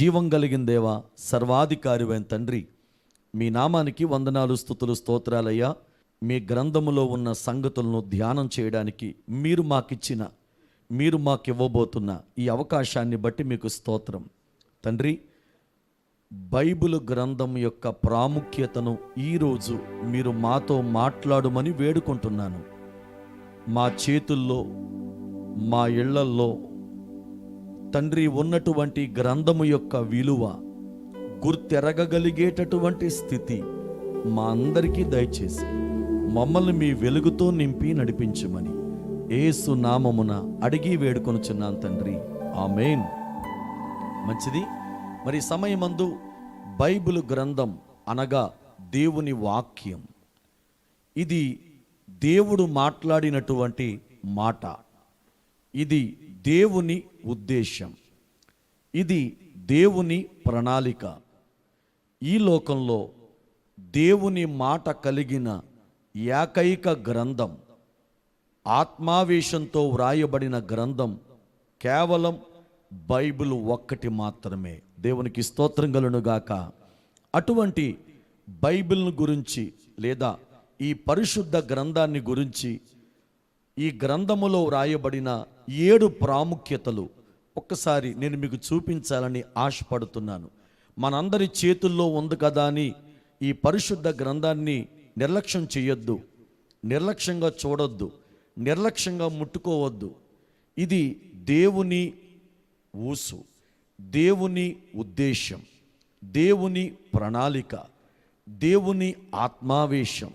జీవం కలిగిన దేవా సర్వాధికారివైన తండ్రి మీ నామానికి వందనాలు స్థుతులు స్తోత్రాలయ్యా. మీ గ్రంథములో ఉన్న సంగతులను ధ్యానం చేయడానికి మీరు మాకిచ్చిన మీరు మాకు ఇవ్వబోతున్న ఈ అవకాశాన్ని బట్టి మీకు స్తోత్రం. తండ్రి బైబిల్ గ్రంథం యొక్క ప్రాముఖ్యతను ఈరోజు మీరు మాతో మాట్లాడమని వేడుకుంటున్నాను. మా చేతుల్లో మా ఇళ్ళల్లో తండ్రి ఉన్నటువంటి గ్రంథము యొక్క విలువ గుర్తెరగగలిగేటటువంటి స్థితి మా అందరికీ దయచేసి మమ్మల్ని మీ వెలుగుతో నింపి నడిపించమని ఏసు నామమున అడిగి వేడుకొనుచున్నాను తండ్రి. ఆమెన్. మంచిది? మరి సమయమందు బైబిల్ గ్రంథం అనగా దేవుని వాక్యం. ఇది దేవుడు మాట్లాడినటువంటి మాట. ఇది దేవుని ఉద్దేశం ఇది దేవుని ప్రణాళిక. ఈ లోకంలో దేవుని మాట కలిగిన ఏకైక గ్రంథం ఆత్మావేశంతో వ్రాయబడిన గ్రంథం కేవలం బైబిల్ ఒక్కటి మాత్రమే. దేవునికి స్తోత్రం గలునుగాక అటువంటి బైబిల్ను గురించి లేదా ఈ పరిశుద్ధ గ్రంథాన్ని గురించి ఈ గ్రంథములో వ్రాయబడిన ఏడు ప్రాముఖ్యతలు. ఒక్కసారి నేను మీకు చూపించాలని ఆశపడుతున్నాను. మనందరి చేతుల్లో ఉంది కదా అని ఈ పరిశుద్ధ గ్రంథాన్ని నిర్లక్ష్యం చేయొద్దు. నిర్లక్ష్యంగా చూడొద్దు. నిర్లక్ష్యంగా ముట్టుకోవద్దు. ఇది దేవుని ఊసు. దేవుని ఉద్దేశం దేవుని ప్రణాళిక. దేవుని ఆత్మావేశం.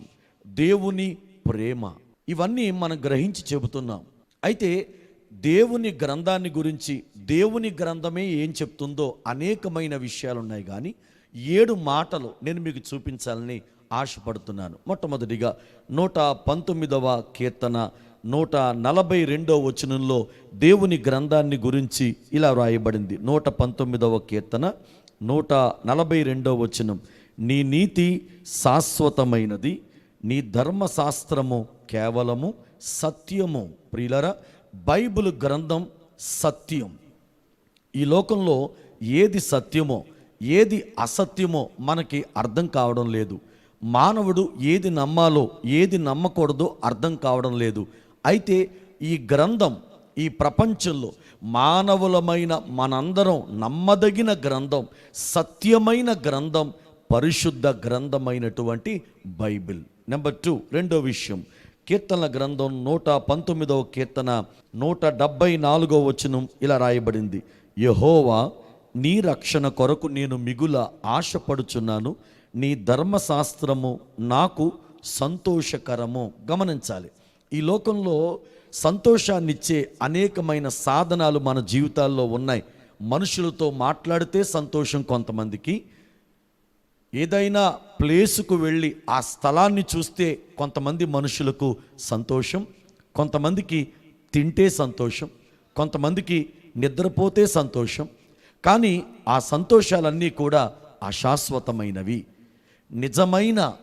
దేవుని ప్రేమ. ఇవన్నీ మనం గ్రహించి చెబుతున్నాం. అయితే దేవుని గ్రంథాన్ని గురించి దేవుని గ్రంథమే ఏం చెప్తుందో అనేకమైన విషయాలు ఉన్నాయి కానీ ఏడు మాటలు నేను మీకు చూపించాలని ఆశపడుతున్నాను. మొట్టమొదటిగా నూట పంతొమ్మిదవ కీర్తన నూట నలభై రెండవ వచనంలో దేవుని గ్రంథాన్ని గురించి ఇలా వ్రాయబడింది నూట పంతొమ్మిదవ కీర్తన నూట నలభై రెండవ వచనం నీ నీతి శాశ్వతమైనది నీ ధర్మశాస్త్రము కేవలము సత్యము. ప్రియులరా బైబిల్ గ్రంథం సత్యం. ఈ లోకంలో ఏది సత్యమో ఏది అసత్యమో మనకి అర్థం కావడం లేదు. మానవుడు ఏది నమ్మాలో ఏది నమ్మకూడదో అర్థం కావడం లేదు. అయితే ఈ గ్రంథం ఈ ప్రపంచంలో మానవులమైన మనందరం నమ్మదగిన గ్రంథం సత్యమైన గ్రంథం పరిశుద్ధ గ్రంథమైనటువంటి బైబిల్. నెంబర్ టూ రెండో విషయం. కీర్తనల గ్రంథం నూట పంతొమ్మిదవ కీర్తన నూట డెబ్బై నాలుగో వచనం ఇలా రాయబడింది. యహోవా నీ రక్షణ కొరకు నేను మిగుల ఆశపడుచున్నాను. నీ ధర్మశాస్త్రము నాకు సంతోషకరము. గమనించాలి. ఈ లోకంలో సంతోషాన్నిచ్చే అనేకమైన సాధనాలు మన జీవితాల్లో ఉన్నాయి. మనుషులతో మాట్లాడితే సంతోషం కొంతమందికి ఏదైనా ప్లేసుకు వెళ్ళి ఆ స్థలాన్ని చూస్తే కొంతమంది మనుషులకు సంతోషం కొంతమందికి తింటే సంతోషం కొంతమందికి నిద్రపోతే సంతోషం. కానీ ఆ సంతోషాలన్నీ కూడా అశాశ్వతమైనవి. నిజమైన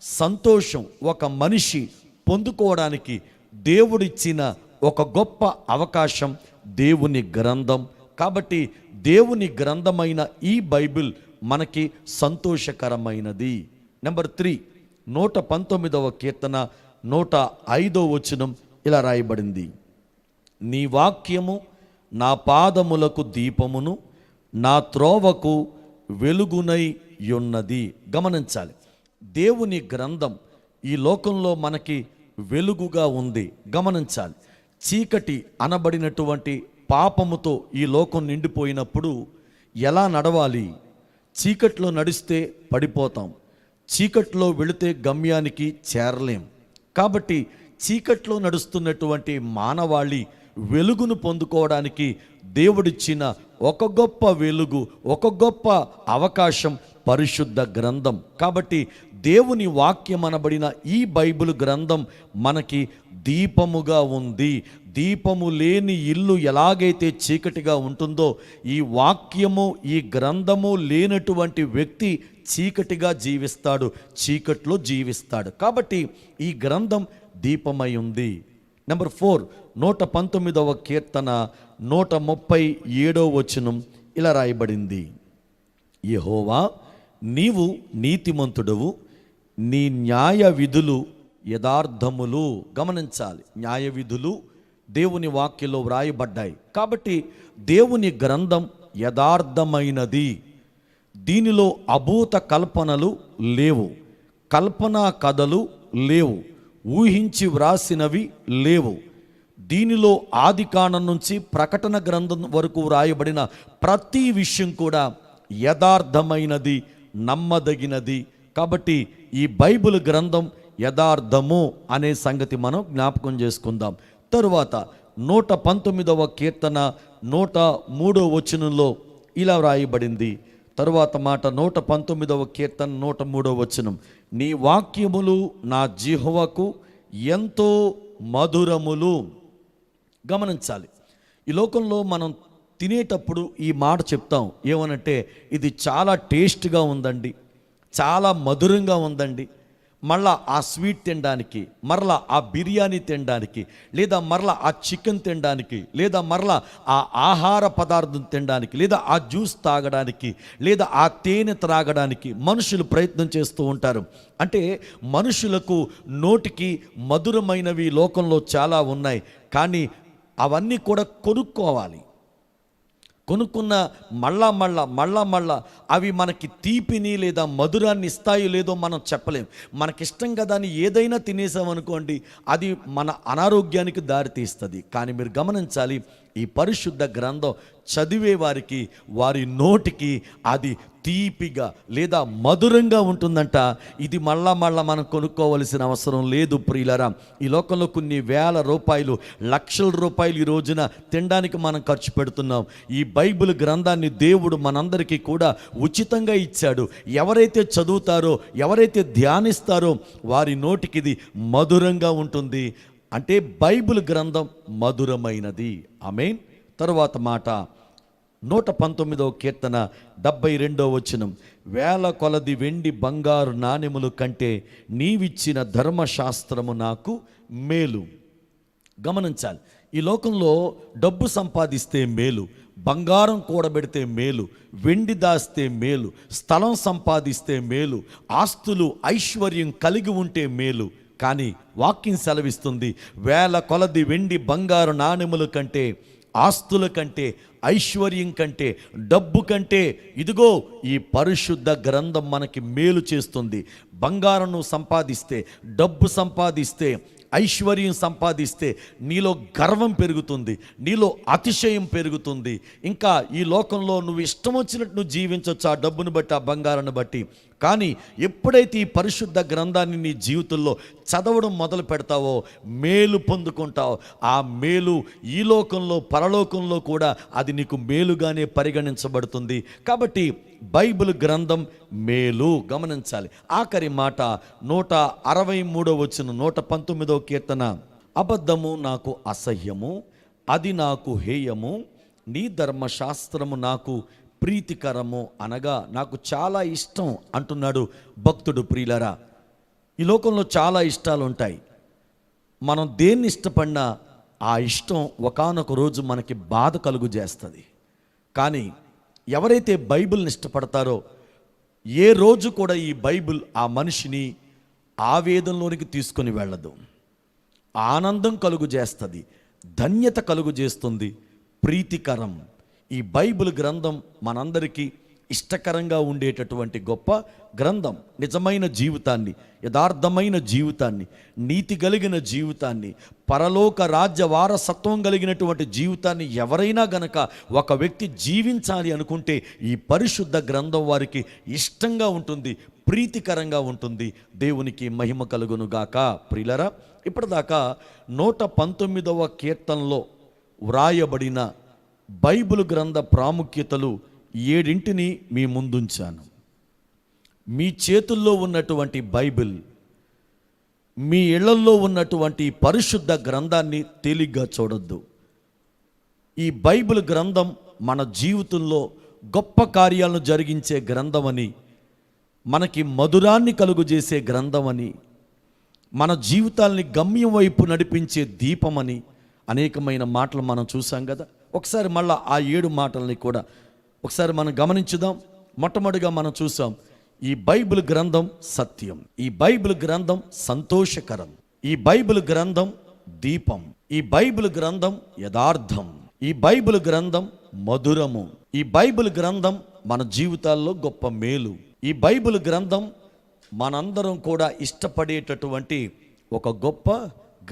సంతోషం ఒక మనిషి పొందుకోవడానికి దేవుడిచ్చిన ఒక గొప్ప అవకాశం దేవుని గ్రంథం. కాబట్టి దేవుని గ్రంథమైన ఈ బైబిల్ మనకి సంతోషకరమైనది. నెంబర్ త్రీ నూట పంతొమ్మిదవ కీర్తన నూట ఐదో వచనం ఇలా రాయబడింది. నీ వాక్యము నా పాదములకు దీపమును నా త్రోవకు వెలుగునై ఉన్నది. గమనించాలి. దేవుని గ్రంథం ఈ లోకంలో మనకి వెలుగుగా ఉంది. గమనించాలి. చీకటి అనబడినటువంటి పాపముతో ఈ లోకం నిండిపోయినప్పుడు ఎలా నడవాలి? చీకట్లో నడిస్తే పడిపోతాం. చీకట్లో వెళితే గమ్యానికి చేరలేం. కాబట్టి చీకట్లో నడుస్తున్నటువంటి మానవాళి వెలుగును పొందుకోవడానికి దేవుడిచ్చిన ఒక గొప్ప వెలుగు ఒక గొప్ప అవకాశం పరిశుద్ధ గ్రంథం. కాబట్టి దేవుని వాక్యం అనబడిన ఈ బైబిల్ గ్రంథం మనకి దీపముగా ఉంది. దీపము లేని ఇల్లు ఎలాగైతే చీకటిగా ఉంటుందో ఈ వాక్యము ఈ గ్రంథము లేనటువంటి వ్యక్తి చీకటిగా జీవిస్తాడు చీకట్లో జీవిస్తాడు. కాబట్టి ఈ గ్రంథం దీపమై ఉంది. నెంబర్ ఫోర్ నూట పంతొమ్మిదవ కీర్తన నూట ముప్పై ఏడవ వచనం ఇలా రాయబడింది. యెహోవా నీవు నీతిమంతుడవు నీ న్యాయ విధులు యథార్థములు. గమనించాలి న్యాయ విధులు దేవుని వాక్యలో వ్రాయబడ్డాయి. కాబట్టి దేవుని గ్రంథం యథార్థమైనది. దీనిలో అభూత కల్పనలు లేవు. కల్పనా కథలు లేవు. ఊహించి వ్రాసినవి లేవు. దీనిలో ఆది కాండం నుంచి ప్రకటన గ్రంథం వరకు వ్రాయబడిన ప్రతి విషయం కూడా యథార్థమైనది నమ్మదగినది. కాబట్టి ఈ బైబిల్ గ్రంథం యథార్థము అనే సంగతి మనం జ్ఞాపకం చేసుకుందాం. తరువాత నూట పంతొమ్మిదవ కీర్తన నూట మూడవ వచనంలో ఇలా వ్రాయబడింది. తరువాత మాట నూట పంతొమ్మిదవ కీర్తన నూట మూడవ వచనం. నీ వాక్యములు నా జిహ్వకు ఎంతో మధురములు. గమనించాలి. ఈ లోకంలో మనం తినేటప్పుడు ఈ మాట చెప్తాం. ఏమనంటే ఇది చాలా టేస్ట్గా ఉందండి. చాలా మధురంగా ఉందండి. మళ్ళా ఆ స్వీట్ తినడానికి మరలా ఆ బిర్యానీ తినడానికి లేదా మరలా ఆ చికెన్ తినడానికి లేదా మరలా ఆ ఆహార పదార్థం తినడానికి లేదా ఆ జ్యూస్ తాగడానికి లేదా ఆ తేనె త్రాగడానికి మనుషులు ప్రయత్నం చేస్తూ ఉంటారు. అంటే మనుషులకు నోటికి మధురమైనవి లోకంలో చాలా ఉన్నాయి. కానీ అవన్నీ కూడా కొనుక్కోవాలి. కొనుక్కున్న మళ్ళా మళ్ళా మళ్ళా మళ్ళా అవి మనకి తీపిని లేదా మధురాన్ని ఇస్తాయో లేదో మనం చెప్పలేం. మనకిష్టం కదా అని ఏదైనా తినేసామనుకోండి అది మన అనారోగ్యానికి దారితీస్తుంది. కానీ మీరు గమనించాలి ఈ పరిశుద్ధ గ్రంథం చదివే వారికి వారి నోటికి అది తీపిగా లేదా మధురంగా ఉంటుందంట. ఇది మళ్ళా మళ్ళా మనం కొనుక్కోవలసిన అవసరం లేదు ప్రియులరా. ఈ లోకంలో కొన్ని వేల రూపాయలు లక్షల రూపాయలు ఈ రోజున తినడానికి మనం ఖర్చు పెడుతున్నాం. ఈ బైబిల్ గ్రంథాన్ని దేవుడు మనందరికీ కూడా ఉచితంగా ఇచ్చాడు. ఎవరైతే చదువుతారో ఎవరైతే ధ్యానిస్తారో వారి నోటికి ఇది మధురంగా ఉంటుంది. అంటే బైబిల్ గ్రంథం మధురమైనది. ఆమేన్. తరువాత మాట నూట పంతొమ్మిదవ కీర్తన డెబ్బై రెండవ వచనం. వేల కొలది వెండి బంగారు నాణెములు కంటే నీవిచ్చిన ధర్మశాస్త్రము నాకు మేలు. గమనించాలి. ఈ లోకంలో డబ్బు సంపాదిస్తే మేలు బంగారం కూడబెడితే మేలు వెండి దాస్తే మేలు స్థలం సంపాదిస్తే మేలు ఆస్తులు ఐశ్వర్యం కలిగి ఉంటే మేలు కానీ వాక్యం సెలవిస్తుంది వేల కొలది వెండి బంగారు నాణెముల కంటే ఆస్తుల కంటే ఐశ్వర్యం కంటే డబ్బు కంటే ఇదిగో ఈ పరిశుద్ధ గ్రంథం మనకి మేలు చేస్తుంది. బంగారం నువ్వు సంపాదిస్తే డబ్బు సంపాదిస్తే ఐశ్వర్యం సంపాదిస్తే నీలో గర్వం పెరుగుతుంది నీలో అతిశయం పెరుగుతుంది. ఇంకా ఈ లోకంలో నువ్వు ఇష్టం వచ్చినట్టు నువ్వు జీవించవచ్చు ఆ డబ్బును బట్టి ఆ బంగారాన్ని బట్టి. కానీ ఎప్పుడైతే ఈ పరిశుద్ధ గ్రంథాన్ని నీ జీవితంలో చదవడం మొదలు పెడతావో మేలు పొందుకుంటావో. ఆ మేలు ఈ లోకంలో పరలోకంలో కూడా అది నీకు మేలుగానే పరిగణించబడుతుంది. కాబట్టి బైబిల్ గ్రంథం మేలు. గమనించాలి. ఆఖరి మాట నూట అరవై మూడో వచ్చిన నూట పంతొమ్మిదో కీర్తన. అబద్ధము నాకు అసహ్యము అది నాకు హేయము నీ ధర్మశాస్త్రము నాకు ప్రీతికరము అనగా నాకు చాలా ఇష్టం అంటున్నాడు భక్తుడు ప్రియులరా. ఈ లోకంలో చాలా ఇష్టాలు ఉంటాయి మనం దేన్ని ఇష్టపడినా ఆ ఇష్టం ఒకానొక రోజు మనకి బాధ కలుగు చేస్తుంది. కానీ ఎవరైతే బైబిల్ని ఇష్టపడతారో ఏ రోజు కూడా ఈ బైబిల్ ఆ మనిషిని ఆవేదంలోనికి తీసుకొని వెళ్ళదు. ఆనందం కలుగు చేస్తుంది ధన్యత కలుగు చేస్తుంది ప్రీతికరం. ఈ బైబిల్ గ్రంథం మనందరికీ ఇష్టకరంగా ఉండేటటువంటి గొప్ప గ్రంథం నిజమైన జీవితాన్ని యథార్థమైన జీవితాన్ని నీతి కలిగిన జీవితాన్ని పరలోక రాజ్య వారసత్వం కలిగినటువంటి జీవితాన్ని ఎవరైనా గనక ఒక వ్యక్తి జీవించాలి అనుకుంటే ఈ పరిశుద్ధ గ్రంథం వారికి ఇష్టంగా ఉంటుంది ప్రీతికరంగా ఉంటుంది. దేవునికి మహిమ కలుగును గాక. ప్రిలరా ఇప్పటిదాకా నూట పంతొమ్మిదవ కీర్తనలో వ్రాయబడిన బైబిల్ గ్రంథ ప్రాముఖ్యతలు ఏడింటిని మీ ముందుంచాను. మీ చేతుల్లో ఉన్నటువంటి బైబిల్ మీ ఇళ్ళల్లో ఉన్నటువంటి పరిశుద్ధ గ్రంథాన్ని తేలిగ్గా చూడొద్దు. ఈ బైబిల్ గ్రంథం మన జీవితంలో గొప్ప కార్యాలను జరిగించే గ్రంథమని మనకి మధురాన్ని కలుగజేసే గ్రంథమని మన జీవితాల్ని గమ్యం వైపు నడిపించే దీపమని అనేకమైన మాటలు మనం చూసాం కదా. ఒకసారి మళ్ళా ఆ ఏడు మాటల్ని కూడా ఒకసారి మనం గమనించుదాం. మొట్టమొదటిగా మనం చూసాం ఈ బైబిల్ గ్రంథం సత్యం ఈ బైబిల్ గ్రంథం సంతోషకరం ఈ బైబిల్ గ్రంథం దీపం ఈ బైబిల్ గ్రంథం యథార్థం ఈ బైబిల్ గ్రంథం మధురము ఈ బైబిల్ గ్రంథం మన జీవితాల్లో గొప్ప మేలు ఈ బైబిల్ గ్రంథం మనందరం కూడా ఇష్టపడేటటువంటి ఒక గొప్ప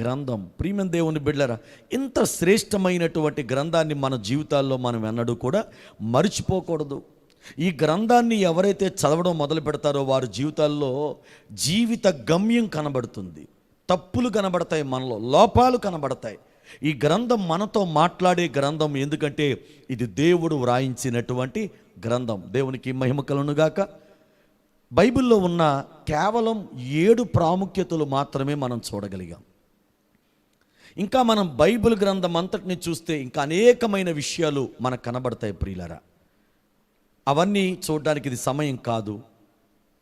గ్రంథం. ప్రియమైన దేవుని బిడ్డరా ఇంత శ్రేష్టమైనటువంటి గ్రంథాన్ని మన జీవితాల్లో మనం ఎన్నడూ కూడా మర్చిపోకూడదు. ఈ గ్రంథాన్ని ఎవరైతే చదవడం మొదలు పెడతారో వారి జీవితాల్లో జీవిత గమ్యం కనబడుతుంది. తప్పులు కనబడతాయి మనలో లోపాలు కనబడతాయి. ఈ గ్రంథం మనతో మాట్లాడే గ్రంథం ఎందుకంటే ఇది దేవుడు వ్రాయించినటువంటి గ్రంథం. దేవునికి మహిమ కలునుగాక బైబిల్లో ఉన్న కేవలం ఏడు ప్రాముఖ్యతలు మాత్రమే మనం చూడగలిగాం. ఇంకా మనం బైబిల్ గ్రంథం అంతటిని చూస్తే ఇంకా అనేకమైన విషయాలు మనకు కనబడతాయి ప్రియులరా. అవన్నీ చూడడానికి ఇది సమయం కాదు.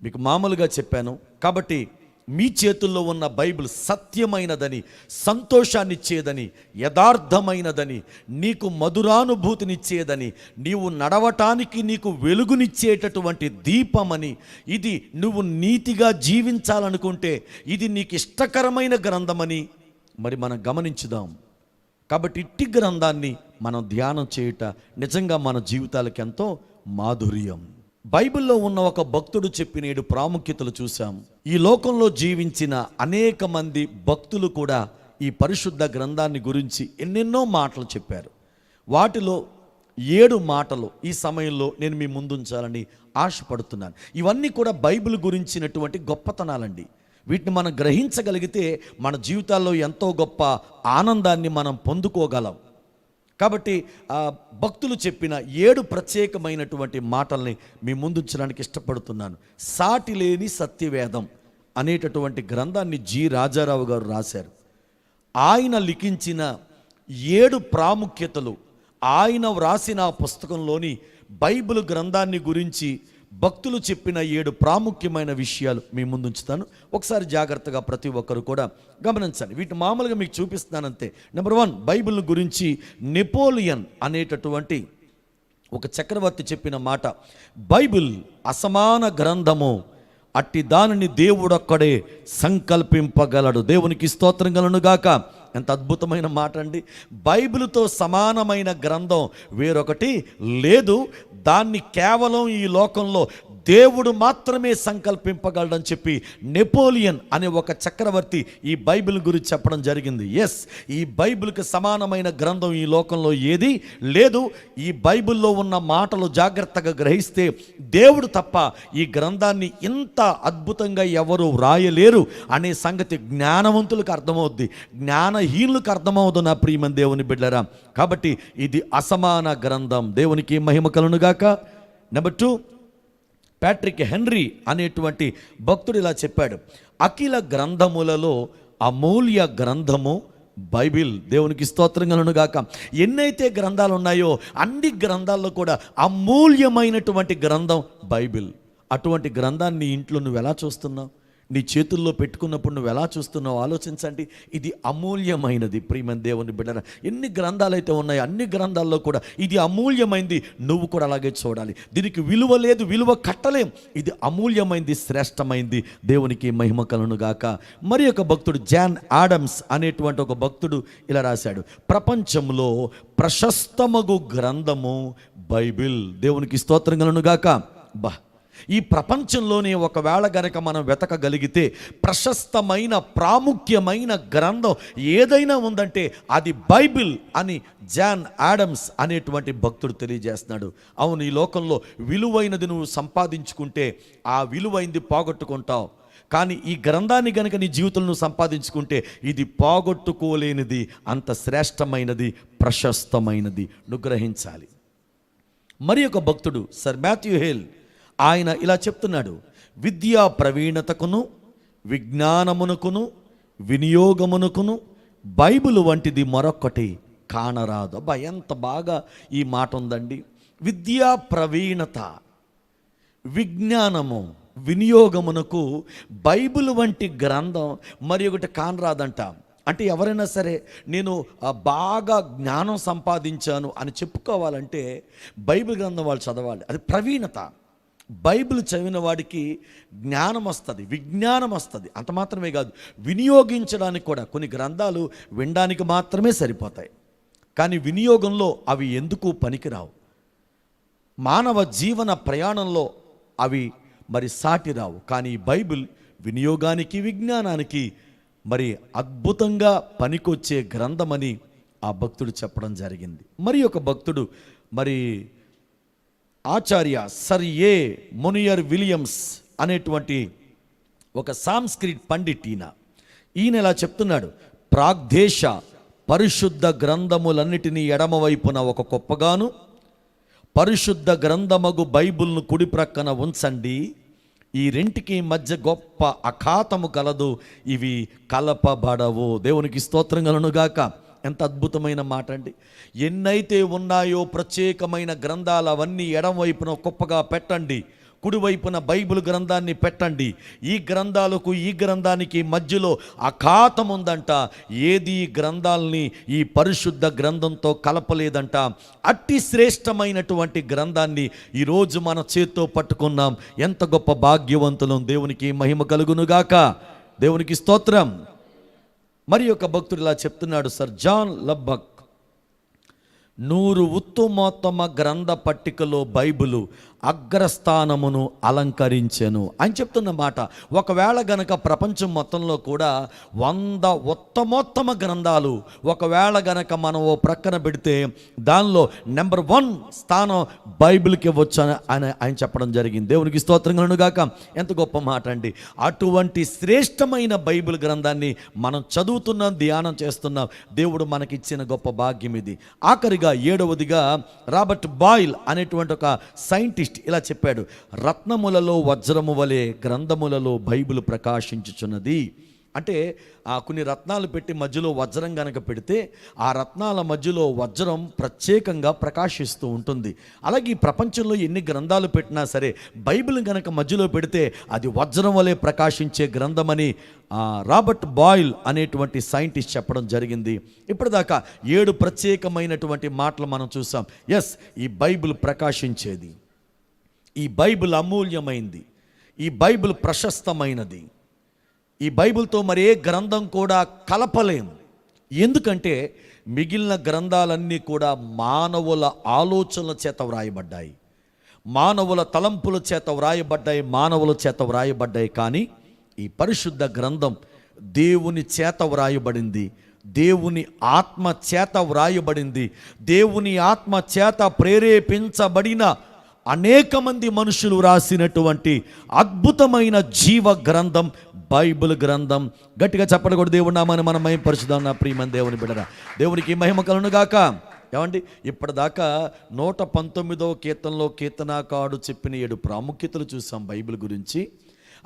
మీకు మామూలుగా చెప్పాను. కాబట్టి మీ చేతుల్లో ఉన్న బైబిల్ సత్యమైనదని సంతోషాన్నిచ్చేదని యథార్థమైనదని నీకు మధురానుభూతినిచ్చేదని నీవు నడవటానికి నీకు వెలుగునిచ్చేటటువంటి దీపమని ఇది నువ్వు నీతిగా జీవించాలనుకుంటే ఇది నీకు ఇష్టకరమైన గ్రంథమని మరి మనం గమనించుదాం. కాబట్టి ఇట్టి గ్రంథాన్ని మనం ధ్యానం చేయుట నిజంగా మన జీవితాలకు ఎంతో మాధుర్యం. బైబిల్లో ఉన్న ఒక భక్తుడు చెప్పిన ఏడు ప్రాముఖ్యతలు చూసాం ఈ లోకంలో జీవించిన అనేక మంది భక్తులు కూడా ఈ పరిశుద్ధ గ్రంథాన్ని గురించి ఎన్నెన్నో మాటలు చెప్పారు. వాటిలో ఏడు మాటలు ఈ సమయంలో నేను మీ ముందుంచాలని ఆశపడుతున్నాను. ఇవన్నీ కూడా బైబిల్ గురించినటువంటి గొప్పతనాలండి. వీటిని మనం గ్రహించగలిగితే మన జీవితాల్లో ఎంతో గొప్ప ఆనందాన్ని మనం పొందుకోగలం. కాబట్టి భక్తులు చెప్పిన ఏడు ప్రత్యేకమైనటువంటి మాటల్ని మీ ముందుంచడానికి ఇష్టపడుతున్నాను. సాటి లేని సత్యవేదం అనేటటువంటి గ్రంథాన్ని జి. రాజారావు గారు రాశారు. ఆయన లిఖించిన ఏడు ప్రాముఖ్యతలు ఆయన వ్రాసిన ఆ పుస్తకంలోని బైబిల్ గ్రంథాన్ని గురించి భక్తులు చెప్పిన ఏడు ప్రాముఖ్యమైన విషయాలు మీ ముందు ఉంచుతాను ఒకసారి జాగ్రత్తగా ప్రతి ఒక్కరు కూడా గమనించండి. వీటి మామూలుగా మీకు చూపిస్తానంతే నెంబర్ వన్ బైబిల్ గురించి నెపోలియన్ అనేటటువంటి ఒక చక్రవర్తి చెప్పిన మాట బైబిల్ అసమాన గ్రంథము అట్టి దానిని దేవుడొక్కడే సంకల్పింపగలడు. దేవునికి స్తోత్రం గలను గాక ఎంత అద్భుతమైన మాట అండి బైబిల్తో సమానమైన గ్రంథం వేరొకటి లేదు. దాన్ని కేవలం ఈ లోకంలో దేవుడు మాత్రమే సంకల్పింపగలడని చెప్పి నెపోలియన్ అనే ఒక చక్రవర్తి ఈ బైబిల్ గురించి చెప్పడం జరిగింది. ఎస్ ఈ బైబిల్కి సమానమైన గ్రంథం ఈ లోకంలో ఏది లేదు. ఈ బైబిల్లో ఉన్న మాటలు జాగ్రత్తగా గ్రహిస్తే దేవుడు తప్ప ఈ గ్రంథాన్ని ఇంత అద్భుతంగా ఎవరు వ్రాయలేరు అనే సంగతి జ్ఞానవంతులకు అర్థమవుద్ది. జ్ఞానహీనులకు అర్థమవుదు నా ప్రియమని దేవుని బిడ్డరా కాబట్టి ఇది అసమాన గ్రంథం. దేవునికి మహిమ కలునుగాక నెంబర్ టూ ప్యాట్రిక్ హెన్రీ అనేటువంటి భక్తుడు ఇలా చెప్పాడు. అఖిల గ్రంథములలో అమూల్య గ్రంథము బైబిల్ దేవునికి స్తోత్రంగాను గాక. ఎన్నైతే గ్రంథాలు ఉన్నాయో అన్ని గ్రంథాల్లో కూడా అమూల్యమైనటువంటి గ్రంథం బైబిల్. అటువంటి గ్రంథాన్ని ఇంట్లో నువ్వు ఎలా చూస్తున్నావు? నీ చేతుల్లో పెట్టుకున్నప్పుడు నువ్వు ఎలా చూస్తున్నావు ఆలోచించండి. ఇది అమూల్యమైనది ప్రియమైన దేవుని బిడ్డ ఎన్ని గ్రంథాలు అయితే ఉన్నాయో అన్ని గ్రంథాల్లో కూడా ఇది అమూల్యమైంది. నువ్వు కూడా అలాగే చూడాలి. దీనికి విలువ లేదు విలువ కట్టలేం. ఇది అమూల్యమైంది శ్రేష్టమైంది. దేవునికి మహిమ కలను గాక. మరి ఒక భక్తుడు జాన్ ఆడమ్స్ అనేటువంటి ఒక భక్తుడు ఇలా రాశాడు. ప్రపంచంలో ప్రశస్తమగు గ్రంథము బైబిల్. దేవునికి స్తోత్రం కలను గాక. బా ఈ ప్రపంచంలోనే ఒకవేళ గనక మనం వెతకగలిగితే ప్రశస్తమైన ప్రాముఖ్యమైన గ్రంథం ఏదైనా ఉందంటే అది బైబిల్ అని జాన్ ఆడమ్స్ అనేటువంటి భక్తుడు తెలియజేస్తున్నాడు. అవును ఈ లోకంలో విలువైనది నువ్వు సంపాదించుకుంటే ఆ విలువైంది పోగొట్టుకుంటావు. కానీ ఈ గ్రంథాన్ని గనక నీ జీవితంలో సంపాదించుకుంటే ఇది పోగొట్టుకోలేనిది అంత శ్రేష్టమైనది ప్రశస్తమైనది. నుగ్రహించాలి. మరి ఒక భక్తుడు సర్ మాథ్యూ హేల్ ఆయన ఇలా చెప్తున్నాడు. విద్యా ప్రవీణతకును విజ్ఞానమునకును వినియోగమునకును బైబిల్ వంటిది మరొకటి కానరాదు. అబ్బా ఎంత బాగా ఈ మాట ఉందండి. విద్యా ప్రవీణత విజ్ఞానము వినియోగమునకు బైబిల్ వంటి గ్రంథం మరి ఒకటి కానరాదంట. అంటే ఎవరైనా సరే నేను బాగా జ్ఞానం సంపాదించాను అని చెప్పుకోవాలంటే బైబిల్ గ్రంథం వాళ్ళు చదవాలి. అది ప్రవీణత. బైబిల్ చదివిన వాడికి జ్ఞానం వస్తుంది విజ్ఞానం వస్తుంది. అంత మాత్రమే కాదు వినియోగించడానికి కూడా కొన్ని గ్రంథాలు వినడానికి మాత్రమే సరిపోతాయి. కానీ వినియోగంలో అవి ఎందుకు పనికిరావు? మానవ జీవన ప్రయాణంలో అవి మరి సాటి రావు కానీ బైబిల్ వినియోగానికి విజ్ఞానానికి మరి అద్భుతంగా పనికొచ్చే గ్రంథమని ఆ భక్తుడు చెప్పడం జరిగింది. మరి ఒక భక్తుడు మరి ఆచార్య సర్ ఏ మొనియర్ విలియమ్స్ అనేటువంటి ఒక సాంస్క్రిట్ పండిట్ ఈయన. ఈయన ఇలా చెప్తున్నాడు ప్రాగ్దేశ పరిశుద్ధ గ్రంథములన్నిటినీ ఎడమవైపున ఒక గొప్పగాను పరిశుద్ధ గ్రంథమగు బైబుల్ను కుడి ప్రక్కన ఉంచండి ఈ రెంటికి మధ్య గొప్ప అఖాతము కలదు ఇవి కలపబడవు. దేవునికి స్తోత్రం గలనుగాక ఎంత అద్భుతమైన మాట అండి ఎన్నైతే ఉన్నాయో ప్రత్యేకమైన గ్రంథాలు అవన్నీ ఎడం వైపున కుప్పగా పెట్టండి. కుడివైపున బైబిల్ గ్రంథాన్ని పెట్టండి. ఈ గ్రంథాలకు ఈ గ్రంథానికి మధ్యలో అఖాతం ఉందంట. ఏది ఈ గ్రంథాలని ఈ పరిశుద్ధ గ్రంథంతో కలపలేదంట. అట్టి శ్రేష్టమైనటువంటి గ్రంథాన్ని ఈరోజు మన చేత్తో పట్టుకున్నాం. ఎంత గొప్ప భాగ్యవంతులం దేవునికి మహిమ కలుగునుగాక. దేవునికి స్తోత్రం. మరి యొక్క భక్తుడు ఇలా చెప్తున్నాడు సర్ జాన్ లబ్బక్ నూరు ఉత్తమోత్తమ గ్రంథ పట్టికలో బైబిలు అగ్రస్థానమును అలంకరించెను అని చెప్తున్న మాట. ఒకవేళ గనక ప్రపంచం మొత్తంలో కూడా వంద ఉత్తమోత్తమ గ్రంథాలు ఒకవేళ గనక మనం ఓ ప్రక్కన పెడితే దానిలో నెంబర్ వన్ స్థానం బైబిల్కి ఇవ్వచ్చు అని ఆయన ఆయన చెప్పడం జరిగింది. దేవునికి స్తోత్రం గాక. ఎంత గొప్ప మాట అండి. అటువంటి శ్రేష్టమైన బైబిల్ గ్రంథాన్ని మనం చదువుతున్నాం ధ్యానం చేస్తున్నాం. దేవుడు మనకిచ్చిన గొప్ప భాగ్యం ఇది ఆఖరిగా ఏడవదిగా రాబర్ట్ బాయిల్ అనేటువంటి ఒక సైంటిస్ట్ ఇలా చెప్పాడు రత్నములలో వజ్రము వలె గ్రంథములలో బైబిల్ ప్రకాశించుచున్నది. అంటే ఆ కొన్ని రత్నాలు పెట్టి మధ్యలో వజ్రం కనుక పెడితే ఆ రత్నాల మధ్యలో వజ్రం ప్రత్యేకంగా ప్రకాశిస్తూ ఉంటుంది. అలాగే ఈ ప్రపంచంలో ఎన్ని గ్రంథాలు పెట్టినా సరే బైబిల్ కనుక మధ్యలో పెడితే అది వజ్రం వలె ప్రకాశించే గ్రంథమని రాబర్ట్ బాయిల్ అనేటువంటి సైంటిస్ట్ చెప్పడం జరిగింది. ఇప్పటిదాకా ఏడు ప్రత్యేకమైనటువంటి మాటలు మనం చూసాం. ఎస్ ఈ బైబిల్ ప్రకాశించేది. ఈ బైబిల్ అమూల్యమైంది. ఈ బైబిల్ ప్రశస్తమైనది. ఈ బైబిల్తో మరి ఏ గ్రంథం కూడా కలపలేము ఎందుకంటే మిగిలిన గ్రంథాలన్నీ కూడా మానవుల ఆలోచనల చేత వ్రాయబడ్డాయి. మానవుల తలంపుల చేత వ్రాయబడ్డాయి మానవుల చేత వ్రాయబడ్డాయి. కానీ ఈ పరిశుద్ధ గ్రంథం దేవుని చేత వ్రాయబడింది. దేవుని ఆత్మ చేత వ్రాయబడింది. దేవుని ఆత్మ చేత ప్రేరేపించబడిన అనేక మంది మనుషులు రాసినటువంటి అద్భుతమైన జీవ గ్రంథం బైబిల్ గ్రంథం. గట్టిగా చెప్పడకూడదు దేవుడు నామని మనం మహిమపరుచుదాం నా ప్రియమని దేవుని బిడరా దేవునికి మహిమ కలనుగాక ఏమండి? ఇప్పటిదాకా నూట పంతొమ్మిదవ కీర్తనలో కీర్తనాకాడు చెప్పిన ఏడు ప్రాముఖ్యతలు చూసాం బైబిల్ గురించి.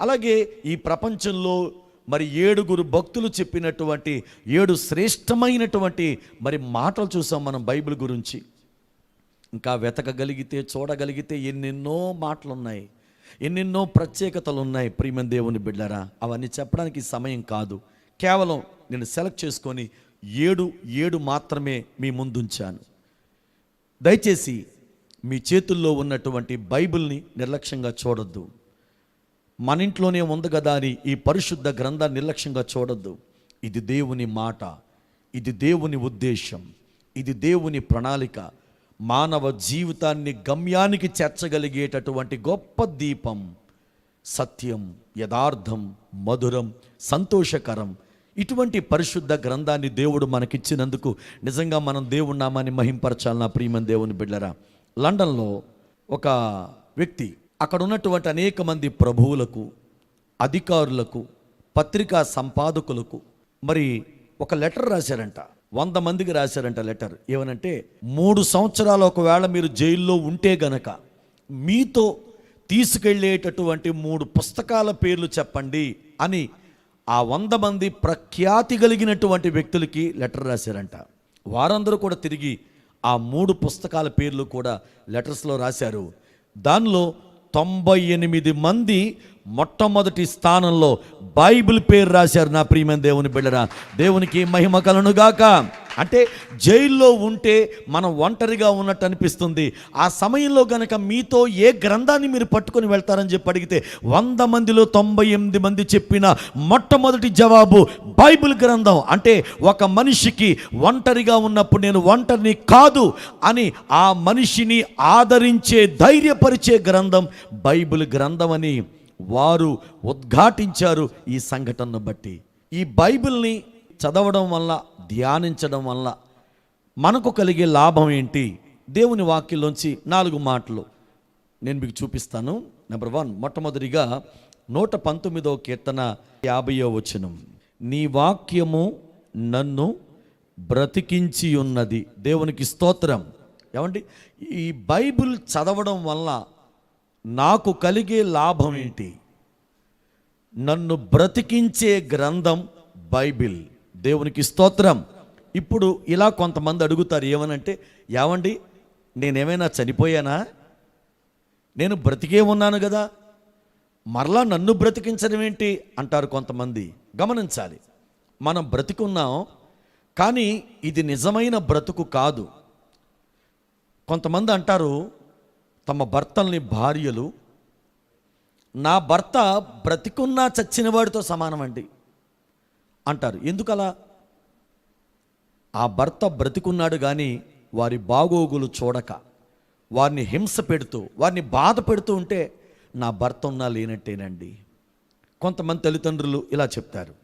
అలాగే ఈ ప్రపంచంలో మరి ఏడుగురు భక్తులు చెప్పినటువంటి ఏడు శ్రేష్టమైనటువంటి మరి మాటలు చూసాం మనం బైబిల్ గురించి. ఇంకా వెతకగలిగితే చూడగలిగితే ఎన్నెన్నో మాటలు ఉన్నాయి ఎన్నెన్నో ప్రత్యేకతలు ఉన్నాయి ప్రియమన్ దేవుని బిడ్డరా అవన్నీ చెప్పడానికి సమయం కాదు. కేవలం నేను సెలెక్ట్ చేసుకొని ఏడు ఏడు మాత్రమే మీ ముందుంచాను. దయచేసి మీ చేతుల్లో ఉన్నటువంటి బైబిల్ని నిర్లక్ష్యంగా చూడొద్దు. మన ఇంట్లోనే ఉంది కదా అని ఈ పరిశుద్ధ గ్రంథాన్ని నిర్లక్ష్యంగా చూడొద్దు. ఇది దేవుని మాట. ఇది దేవుని ఉద్దేశం. ఇది దేవుని ప్రణాళిక. మానవ జీవితాన్ని గమ్యానికి చేర్చగలిగేటటువంటి గొప్ప దీపం సత్యం యథార్థం మధురం సంతోషకరం. ఇటువంటి పరిశుద్ధ గ్రంథాన్ని దేవుడు మనకిచ్చినందుకు నిజంగా మనం దేవుడు నామాన్ని మహింపరచాలి నా ప్రియమని దేవుని బిడ్డరా లండన్లో ఒక వ్యక్తి అక్కడ ఉన్నటువంటి అనేక మంది ప్రభువులకు అధికారులకు పత్రికా సంపాదకులకు మరి ఒక లెటర్ రాశారంట. వంద మందికి రాశారంట లెటర్. ఏమనంటే మూడు సంవత్సరాలు ఒకవేళ మీరు జైల్లో ఉంటే గనక మీతో తీసుకెళ్ళేటటువంటి మూడు పుస్తకాల పేర్లు చెప్పండి అని ఆ వంద మంది ప్రఖ్యాతి కలిగినటువంటి వ్యక్తులకి లెటర్ రాశారంట. వారందరూ కూడా తిరిగి ఆ మూడు పుస్తకాల పేర్లు కూడా లెటర్స్లో రాశారు. దానిలో తొంభై ఎనిమిది మంది మొట్టమొదటి స్థానంలో బైబిల్ పేరు రాశారు నా ప్రియమైన దేవుని బిడ్డరా దేవునికి మహిమ కలనుగాక అంటే జైల్లో ఉంటే మనం ఒంటరిగా ఉన్నట్టు అనిపిస్తుంది. ఆ సమయంలో గనక మీతో ఏ గ్రంథాన్ని మీరు పట్టుకొని వెళ్తారని చెప్పి అడిగితే వంద మందిలో తొంభై ఎనిమిది మంది చెప్పిన మొట్టమొదటి జవాబు బైబిల్ గ్రంథం. అంటే ఒక మనిషికి ఒంటరిగా ఉన్నప్పుడు నేను ఒంటరిని కాదు అని ఆ మనిషిని ఆదరించే ధైర్యపరిచే గ్రంథం బైబిల్ గ్రంథం అని వారు ఉద్ఘాటించారు ఈ సంఘటనను బట్టి. ఈ బైబిల్ని చదవడం వల్ల ధ్యానించడం వల్ల మనకు కలిగే లాభం ఏంటి? దేవుని వాక్యంలోంచి నాలుగు మాటలు నేను మీకు చూపిస్తాను. నెంబర్ వన్ మొట్టమొదటిగా నూట పంతొమ్మిదవ కీర్తన యాభయో వచనం. నీ వాక్యము నన్ను బ్రతికించి ఉన్నది దేవునికి స్తోత్రం. ఏమండి? ఈ బైబిల్ చదవడం వల్ల నాకు కలిగే లాభం ఏంటి? నన్ను బ్రతికించే గ్రంథం బైబిల్. దేవునికి స్తోత్రం. ఇప్పుడు ఇలా కొంతమంది అడుగుతారు ఏమనంటే ఏమండి నేనేమైనా చనిపోయానా? నేను బ్రతికే ఉన్నాను కదా. మరలా నన్ను బ్రతికించడం ఏంటి? అంటారు కొంతమంది. గమనించాలి. మనం బ్రతికున్నాం కానీ ఇది నిజమైన బ్రతుకు కాదు. కొంతమంది అంటారు తమ భర్తల్ని భార్యలు నా భర్త బ్రతికున్నా చచ్చిన వాడితో సమానం అండి అంటారు. ఎందుకలా? ఆ భర్త బ్రతికున్నాడు కానీ వారి బాగోగులు చూడక వారిని హింస పెడుతూ వారిని బాధ పెడుతూ ఉంటే నా భర్త ఉన్నా లేనట్టేనండి. కొంతమంది తల్లిదండ్రులు ఇలా చెప్తారు.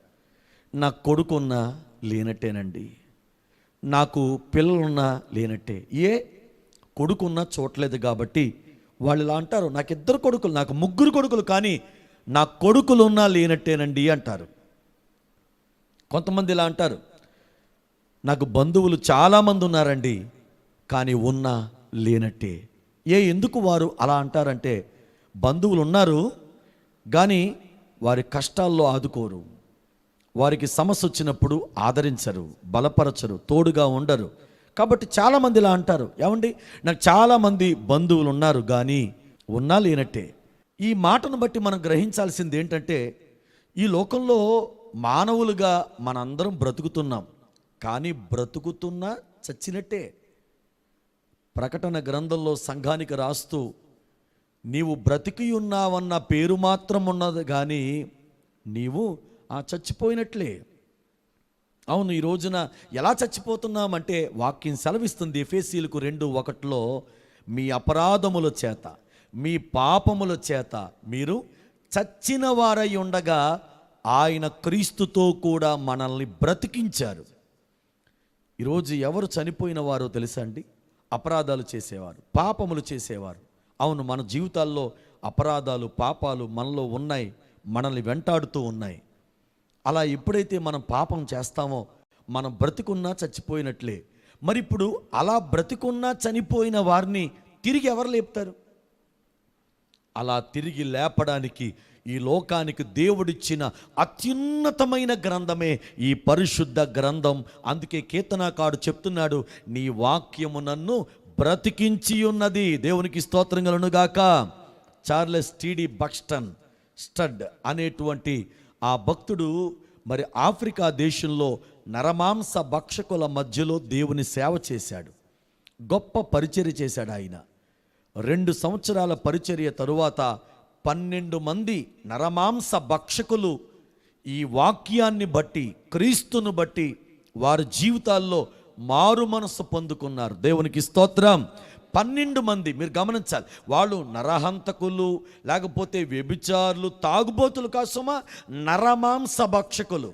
నా కొడుకున్నా లేనట్టేనండి. నాకు పిల్లలున్నా లేనట్టే. ఏ? కొడుకున్నా చూడలేదు కాబట్టి వాళ్ళు ఇలా అంటారు నాకు ఇద్దరు కొడుకులు నాకు ముగ్గురు కొడుకులు కానీ నా కొడుకులున్నా లేనట్టేనండి అంటారు. కొంతమంది ఇలా అంటారు నాకు బంధువులు చాలామంది ఉన్నారండి కానీ ఉన్నా లేనట్టే. ఏ ఎందుకు వారు అలా అంటారంటే బంధువులు ఉన్నారు కానీ వారి కష్టాల్లో ఆదుకోరు వారికి సమస్య వచ్చినప్పుడు ఆదరించరు బలపరచరు తోడుగా ఉండరు కాబట్టి చాలామంది ఇలా అంటారు. ఏమండి? నాకు చాలామంది బంధువులు ఉన్నారు కానీ ఉన్నా లేనట్టే. ఈ మాటను బట్టి మనం గ్రహించాల్సింది ఏంటంటే ఈ లోకంలో మానవులుగా మనందరం బ్రతుకుతున్నాం. కానీ బ్రతుకుతున్నా చచ్చినట్టే. ప్రకటన గ్రంథంలో సంఘానికి రాస్తూ నీవు బ్రతికి ఉన్నావన్న పేరు మాత్రం ఉన్నది కానీ నీవు ఆ చచ్చిపోయినట్లే. అవును ఈ రోజున ఎలా చచ్చిపోతున్నామంటే వాక్యం సెలవిస్తుంది ఎఫేసీలకు రెండు ఒకటిలో మీ అపరాధముల చేత మీ పాపముల చేత మీరు చచ్చిన వారై ఉండగా ఆయన క్రీస్తుతో కూడా మనల్ని బ్రతికించారు. ఈరోజు ఎవరు చనిపోయిన వారో తెలుసా అండి? అపరాధాలు చేసేవారు పాపములు చేసేవారు. అవును మన జీవితాల్లో అపరాధాలు పాపాలు మనలో ఉన్నాయి మనల్ని వెంటాడుతూ ఉన్నాయి. అలా ఎప్పుడైతే మనం పాపం చేస్తామో మనం బ్రతికున్నా చచ్చిపోయినట్లే. మరి ఇప్పుడు అలా బ్రతికున్నా చనిపోయిన వారిని తిరిగి ఎవరు లేపుతారు? అలా తిరిగి లేపడానికి ఈ లోకానికి దేవుడిచ్చిన అత్యున్నతమైన గ్రంథమే ఈ పరిశుద్ధ గ్రంథం. అందుకే కీర్తనాకాడు చెప్తున్నాడు నీ వాక్యము నన్ను బ్రతికించి ఉన్నది. దేవునికి స్తోత్రంగలనుగాక Charles T D Buxton Studd అనేటువంటి ఆ భక్తుడు మరి ఆఫ్రికా దేశంలో నరమాంస భక్షకుల మధ్యలో దేవుని సేవ చేశాడు. గొప్ప పరిచర్య చేశాడు ఆయన. రెండు సంవత్సరాల పరిచర్య తరువాత పన్నెండు మంది నరమాంస భక్షకులు ఈ వాక్యాన్ని బట్టి క్రీస్తును బట్టి వారి జీవితాల్లో మారు మనసు పొందుకున్నారు. దేవునికి స్తోత్రం. పన్నెండు మంది మీరు గమనించాలి. వాళ్ళు నరహంతకులు లేకపోతే వ్యభిచారులు తాగుబోతులు కాసుమా నరమాంస భక్షకులు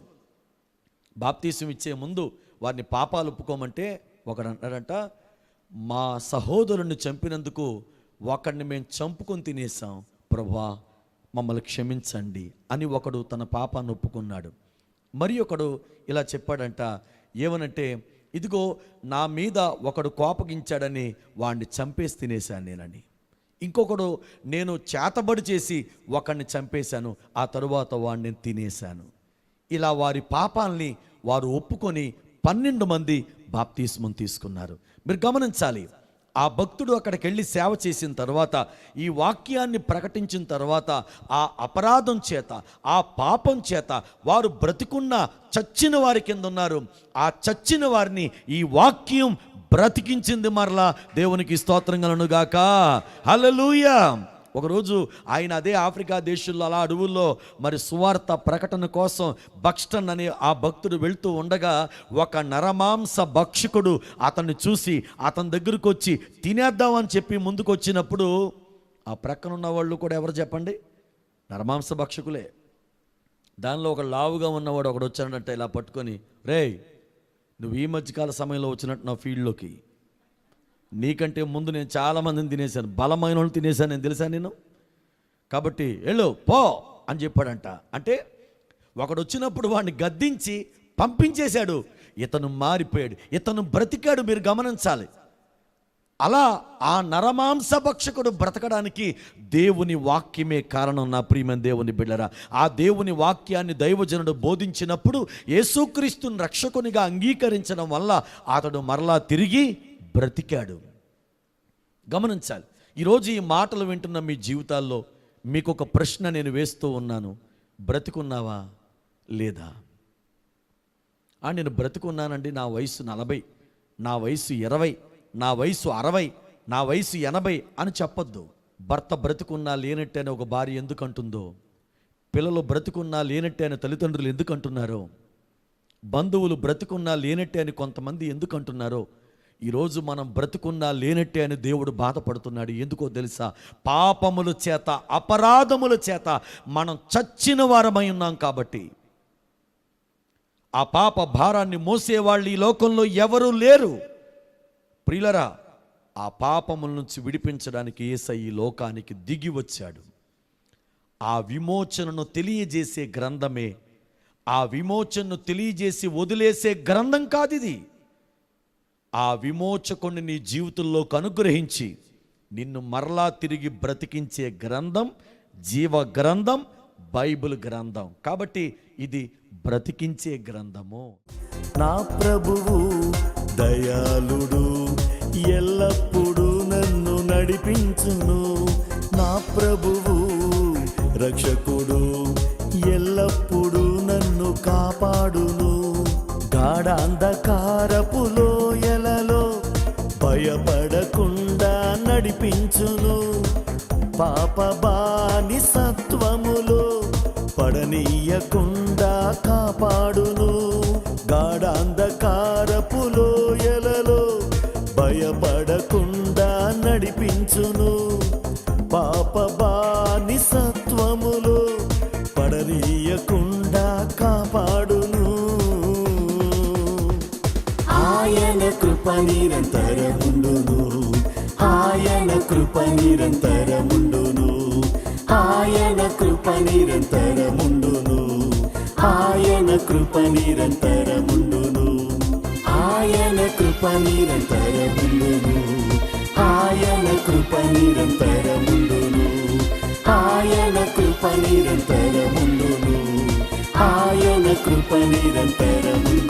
బాప్తీసం ఇచ్చే ముందు వారిని పాపాలు ఒప్పుకోమంటే ఒకడు అంటాడంట మా సహోదరుని చంపినందుకు ఒకడిని మేము చంపుకొని తినేసాం ప్రభా మమ్మల్ని క్షమించండి అని ఒకడు తన పాపాన్ని ఒప్పుకున్నాడు. మరి ఒకడు ఇలా చెప్పాడంట ఏమనంటే ఇదిగో నా మీద ఒకడు కోపగించాడని వాడిని చంపేసి తినేశాను నేనని. ఇంకొకడు నేను చేతబడి చేసి ఒకడిని చంపేశాను ఆ తరువాత వాడిని నేను తినేశాను. ఇలా వారి పాపాల్ని వారు ఒప్పుకొని పన్నెండు మంది బాప్తీస్మం తీసుకున్నారు. మీరు గమనించాలి ఆ భక్తుడు అక్కడికి వెళ్ళి సేవ చేసిన తర్వాత ఈ వాక్యాన్ని ప్రకటించిన తర్వాత ఆ అపరాధం చేత ఆ పాపం చేత వారు బ్రతికున్న చచ్చిన వారి కింద ఉన్నారు ఆ చచ్చిన వారిని ఈ వాక్యం బ్రతికించింది మరలా దేవునికి స్తోత్రం కలనుగాక హలలుయా ఒకరోజు ఆయన అదే ఆఫ్రికా దేశంలో అలా అడవుల్లో మరి సువార్త ప్రకటన కోసం బక్స్టన్ అనే ఆ భక్తుడు వెళ్తూ ఉండగా ఒక నరమాంస భక్షకుడు అతన్ని చూసి అతని దగ్గరకు వచ్చి తినేద్దామని చెప్పి ముందుకు వచ్చినప్పుడు ఆ ప్రక్కన ఉన్న వాళ్ళు కూడా ఎవరు చెప్పండి? నరమాంస భక్షకులే. దానిలో ఒక లావుగా ఉన్నవాడు ఒకడు వచ్చాడంటే ఇలా పట్టుకొని రేయ్ నువ్వు ఈ మధ్యకాల సమయంలో వచ్చినట్టు నా ఫీల్డ్లోకి. నీకంటే ముందు నేను చాలామందిని తినేశాను. బలమైన వాళ్ళు తినేశాను. నేను తెలుసా నేను కాబట్టి వెళ్ళు పో అని చెప్పాడంట. అంటే ఒకడు వచ్చినప్పుడు వాడిని గద్దించి పంపించేశాడు. ఇతను మారిపోయాడు. ఇతను బ్రతికాడు. మీరు గమనించాలి. అలా ఆ నరమాంస భక్షకుడు బ్రతకడానికి దేవుని వాక్యమే కారణం నా ప్రియమైన దేవుని బిడ్డరా ఆ దేవుని వాక్యాన్ని దైవజనుడు బోధించినప్పుడు యేసుక్రీస్తుని రక్షకునిగా అంగీకరించడం వల్ల అతడు మరలా తిరిగి బ్రతికాడు. గమనించాలి. ఈరోజు ఈ మాటలు వింటున్న మీ జీవితాల్లో మీకు ఒక ప్రశ్న నేను వేస్తూ ఉన్నాను. బ్రతికున్నావా? లేదా? ఆ నేను బ్రతికున్నానండి. నా వయసు నలభై నా వయసు ఇరవై నా వయసు అరవై నా వయసు ఎనభై అని చెప్పొద్దు. భర్త బ్రతికున్నా లేనట్టే అని ఒక భార్య ఎందుకు అంటుందో? పిల్లలు బ్రతికున్నా లేనట్టే అని తల్లిదండ్రులు ఎందుకు అంటున్నారో? బంధువులు బ్రతికున్నా లేనట్టే అని కొంతమంది ఎందుకు అంటున్నారో? ఈరోజు మనం బ్రతుకున్నా లేనట్టే అని దేవుడు బాధపడుతున్నాడు. ఎందుకో తెలుసా? పాపముల చేత అపరాధముల చేత మనం చచ్చిన వారమై ఉన్నాం కాబట్టి. ఆ పాప భారాన్ని మోసేవాళ్ళు ఈ లోకంలో ఎవరూ లేరు. ప్రియులరా ఆ పాపముల నుంచి విడిపించడానికి ఏసై ఈ లోకానికి దిగి వచ్చాడు. ఆ విమోచనను తెలియజేసే గ్రంథమే ఆ విమోచనను తెలియజేసి వదిలేసే గ్రంథం కాదు ఇది. ఆ విమోచకుని నీ జీవితంలోకి అనుగ్రహించి నిన్ను మరలా తిరిగి బ్రతికించే గ్రంథం జీవ గ్రంథం బైబిల్ గ్రంథం. కాబట్టి ఇది బ్రతికించే గ్రంథము. నా ప్రభువు దయాళుడు ఎల్లప్పుడూ నన్ను నడిపించును. నా ప్రభువు రక్షకుడు ఎల్లప్పుడూ నన్ను కాపాడును. గాఢ అంధకారపులోయ భయపడకుండా నడిపించును. పాప బాని సత్వములో పడనీయకుండా నిరంతరముండును ఆయన కృప నిరంతరముండును ఆయన కృప నిరంతరముండును ఆయన కృప నిరంతరముండును ఆయన కృప నిరంతరముండును ఆయన కృప నిరంతరముండును